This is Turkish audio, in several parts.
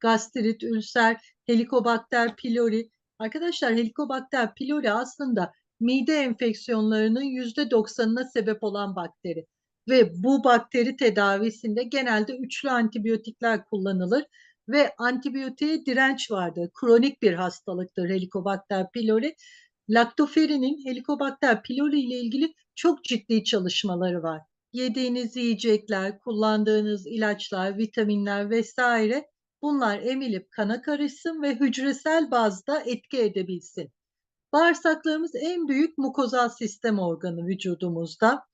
gastrit, ülser, helikobakter pylori. Arkadaşlar helikobakter pylori aslında mide enfeksiyonlarının yüzde doksanına sebep olan bakteri. Ve bu bakteri tedavisinde genelde üçlü antibiyotikler kullanılır ve antibiyotiğe direnç vardır. Kronik bir hastalıktır helikobakter pylori. Laktoferinin helikobakter pylori ile ilgili çok ciddi çalışmaları var. Yediğiniz yiyecekler, kullandığınız ilaçlar, vitaminler vesaire bunlar emilip kana karışsın ve hücresel bazda etki edebilsin. Bağırsaklarımız en büyük mukozal sistem organı vücudumuzda.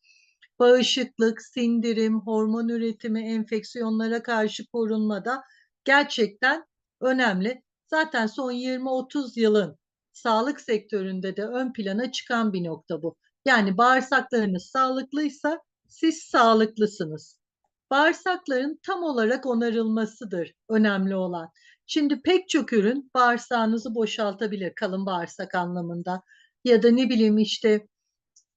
Bağışıklık, sindirim, hormon üretimi, enfeksiyonlara karşı korunmada gerçekten önemli. Zaten son 20-30 yılın sağlık sektöründe de ön plana çıkan bir nokta bu. Yani bağırsaklarınız sağlıklıysa siz sağlıklısınız. Bağırsakların tam olarak onarılmasıdır önemli olan. Şimdi pek çok ürün bağırsağınızı boşaltabilir kalın bağırsak anlamında. Ya da ne bileyim işte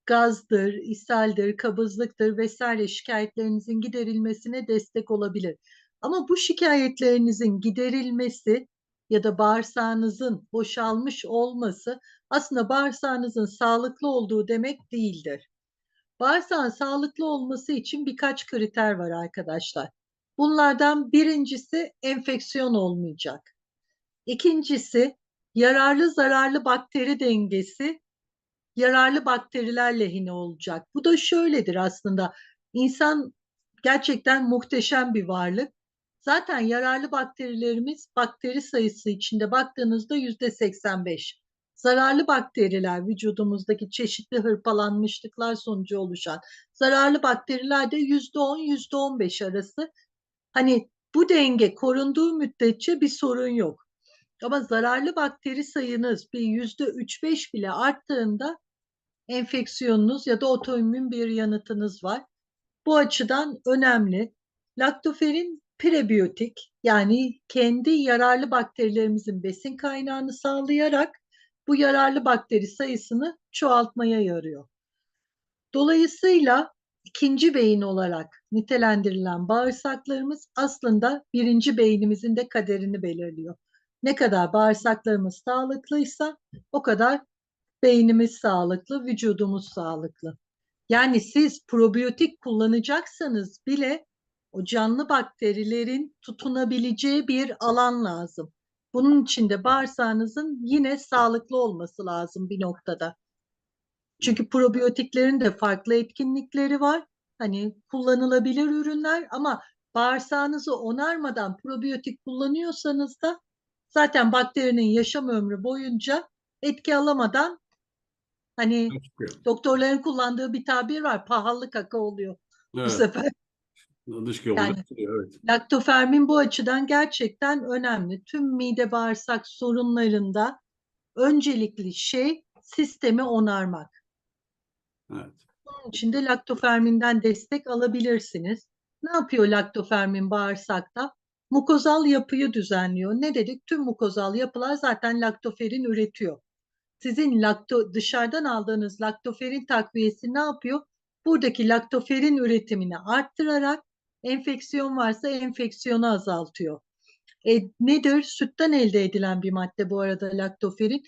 gazdır, ishaldir, kabızlıktır vesaire şikayetlerinizin giderilmesine destek olabilir. Ama bu şikayetlerinizin giderilmesi ya da bağırsağınızın boşalmış olması aslında bağırsağınızın sağlıklı olduğu demek değildir. Bağırsağın sağlıklı olması için birkaç kriter var arkadaşlar. Bunlardan birincisi enfeksiyon olmayacak. İkincisi yararlı zararlı bakteri dengesi yararlı bakteriler lehine olacak. Bu da şöyledir aslında. İnsan gerçekten muhteşem bir varlık. Zaten yararlı bakterilerimiz bakteri sayısı içinde baktığınızda yüzde 85. Zararlı bakteriler vücudumuzdaki çeşitli hırpalanmışlıklar sonucu oluşan zararlı bakteriler de yüzde 10 yüzde 15 arası. Hani bu denge korunduğu müddetçe bir sorun yok. Ama zararlı bakteri sayınız bir yüzde 3-5 bile arttığında enfeksiyonunuz ya da otoimmün bir yanıtınız var. Bu açıdan önemli. Laktoferin prebiyotik yani kendi yararlı bakterilerimizin besin kaynağını sağlayarak bu yararlı bakteri sayısını çoğaltmaya yarıyor. Dolayısıyla ikinci beyin olarak nitelendirilen bağırsaklarımız aslında birinci beynimizin de kaderini belirliyor. Ne kadar bağırsaklarımız sağlıklıysa o kadar beynimiz sağlıklı, vücudumuz sağlıklı. Yani siz probiyotik kullanacaksanız bile o canlı bakterilerin tutunabileceği bir alan lazım. Bunun için de bağırsağınızın yine sağlıklı olması lazım bir noktada. Çünkü probiyotiklerin de farklı etkinlikleri var. Hani kullanılabilir ürünler ama bağırsağınızı onarmadan probiyotik kullanıyorsanız da zaten bakterinin yaşam ömrü boyunca etki alamadan hani doktorların kullandığı bir tabir var pahalı kaka oluyor Evet. bu sefer. Dış Yani- evet. Laktofermin bu açıdan gerçekten önemli. Tüm mide bağırsak sorunlarında öncelikli şey sistemi onarmak. Evet. Bunun için de laktoferminden destek alabilirsiniz. Ne yapıyor laktofermin bağırsakta? Mukozal yapıyı düzenliyor. Ne dedik? Tüm mukozal yapılar zaten laktoferin üretiyor. Sizin lakto dışarıdan aldığınız laktoferin takviyesi ne yapıyor? Buradaki laktoferin üretimini arttırarak enfeksiyon varsa enfeksiyonu azaltıyor. E, nedir? Sütten elde edilen bir madde bu arada laktoferin.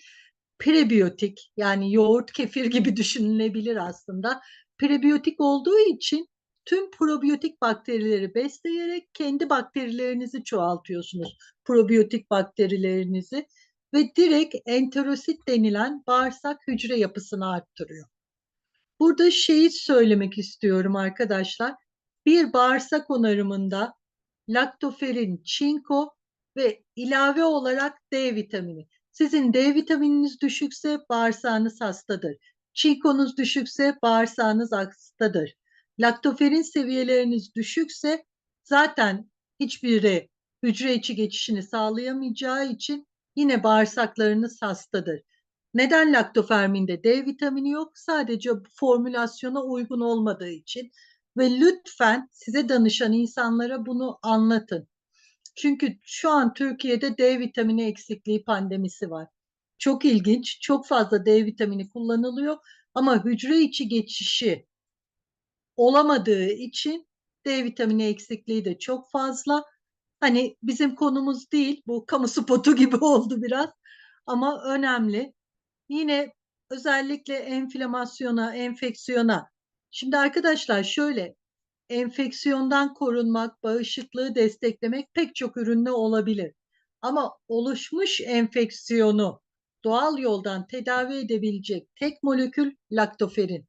Prebiyotik yani yoğurt, kefir gibi düşünülebilir aslında. Prebiyotik olduğu için tüm probiyotik bakterileri besleyerek kendi bakterilerinizi çoğaltıyorsunuz. Probiyotik bakterilerinizi ve direkt enterosit denilen bağırsak hücre yapısını arttırıyor. Burada şeyi söylemek istiyorum arkadaşlar. Bir bağırsak onarımında laktoferin, çinko ve ilave olarak D vitamini. Sizin D vitamininiz düşükse bağırsağınız hastadır. Çinkonuz düşükse bağırsağınız hastadır. Laktoferin seviyeleriniz düşükse zaten hiçbiri hücre içi geçişini sağlayamayacağı için yine bağırsaklarınız hastadır. Neden laktoferminde D vitamini yok? Sadece formülasyona uygun olmadığı için ve lütfen size danışan insanlara bunu anlatın. Çünkü şu an Türkiye'de D vitamini eksikliği pandemisi var. Çok ilginç, çok fazla D vitamini kullanılıyor ama hücre içi geçişi olamadığı için D vitamini eksikliği de çok fazla. Hani bizim konumuz değil, bu kamu spotu gibi oldu biraz ama önemli. Yine özellikle enflamasyona, enfeksiyona. Şimdi arkadaşlar şöyle, enfeksiyondan korunmak, bağışıklığı desteklemek pek çok ürünle olabilir. Ama oluşmuş enfeksiyonu doğal yoldan tedavi edebilecek tek molekül laktoferin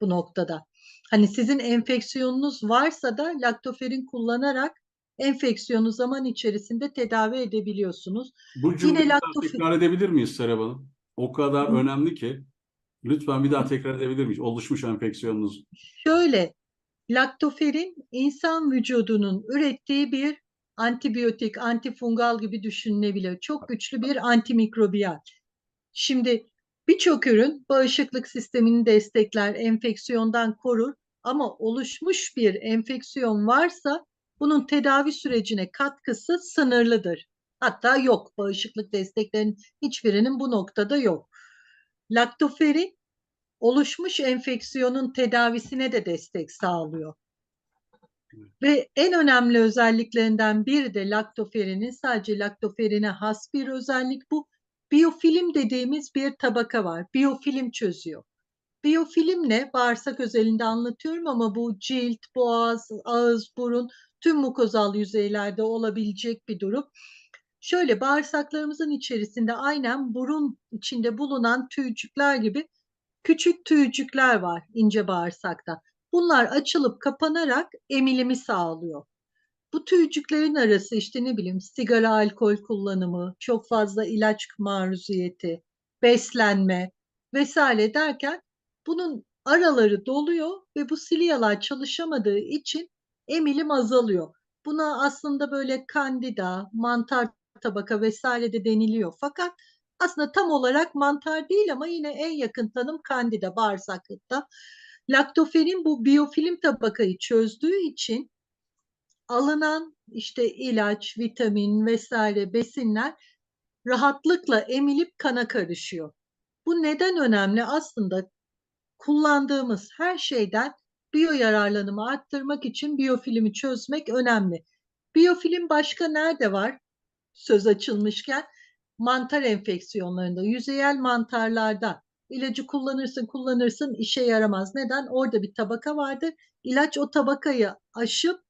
bu noktada. Hani sizin enfeksiyonunuz varsa da laktoferin kullanarak enfeksiyonu zaman içerisinde tedavi edebiliyorsunuz. Bu cümleyi tekrar edebilir miyiz Serap Hanım? O kadar Hı. önemli ki. Lütfen bir daha tekrar edebilir miyiz? Oluşmuş enfeksiyonunuz. Şöyle, laktoferin insan vücudunun ürettiği bir antibiyotik, antifungal gibi düşünülebilir. Çok güçlü bir antimikrobiyal. Şimdi birçok ürün bağışıklık sistemini destekler, enfeksiyondan korur ama oluşmuş bir enfeksiyon varsa bunun tedavi sürecine katkısı sınırlıdır. Hatta yok. Bağışıklık desteklerinin hiçbirinin bu noktada yok. Laktoferin oluşmuş enfeksiyonun tedavisine de destek sağlıyor. Ve en önemli özelliklerinden biri de laktoferinin sadece laktoferine has bir özellik bu. Biyofilm dediğimiz bir tabaka var. Biyofilm çözüyor. Biyofilm ne? Bağırsak özelinde anlatıyorum ama bu cilt, boğaz, ağız, burun tüm mukozal yüzeylerde olabilecek bir durum. Şöyle bağırsaklarımızın içerisinde aynen burun içinde bulunan tüycükler gibi küçük tüycükler var ince bağırsakta. Bunlar açılıp kapanarak emilimi sağlıyor. Bu tüycüklerin arası işte ne bileyim sigara, alkol kullanımı, çok fazla ilaç maruziyeti, beslenme vesaire derken bunun araları doluyor ve bu silyalar çalışamadığı için emilim azalıyor. Buna aslında böyle kandida, mantar tabaka vesaire de deniliyor. Fakat aslında tam olarak mantar değil ama yine en yakın tanım kandida bağırsaklıkta. Laktoferin bu biyofilm tabakayı çözdüğü için alınan işte ilaç, vitamin vesaire besinler rahatlıkla emilip kana karışıyor. Bu neden önemli? Aslında kullandığımız her şeyden biyo yararlanımı arttırmak için biyofilmi çözmek önemli. Biyofilm başka nerede var? Söz açılmışken mantar enfeksiyonlarında, yüzeyel mantarlarda ilacı kullanırsın kullanırsın işe yaramaz. Neden? Orada bir tabaka vardır. İlaç o tabakayı aşıp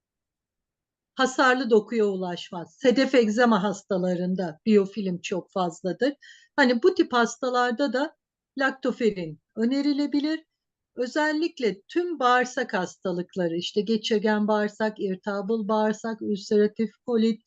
hasarlı dokuya ulaşmaz. Sedef egzama hastalarında biyofilm çok fazladır. Hani bu tip hastalarda da laktoferin önerilebilir. Özellikle tüm bağırsak hastalıkları işte geçirgen bağırsak, irtihabıl bağırsak, ülseratif kolit,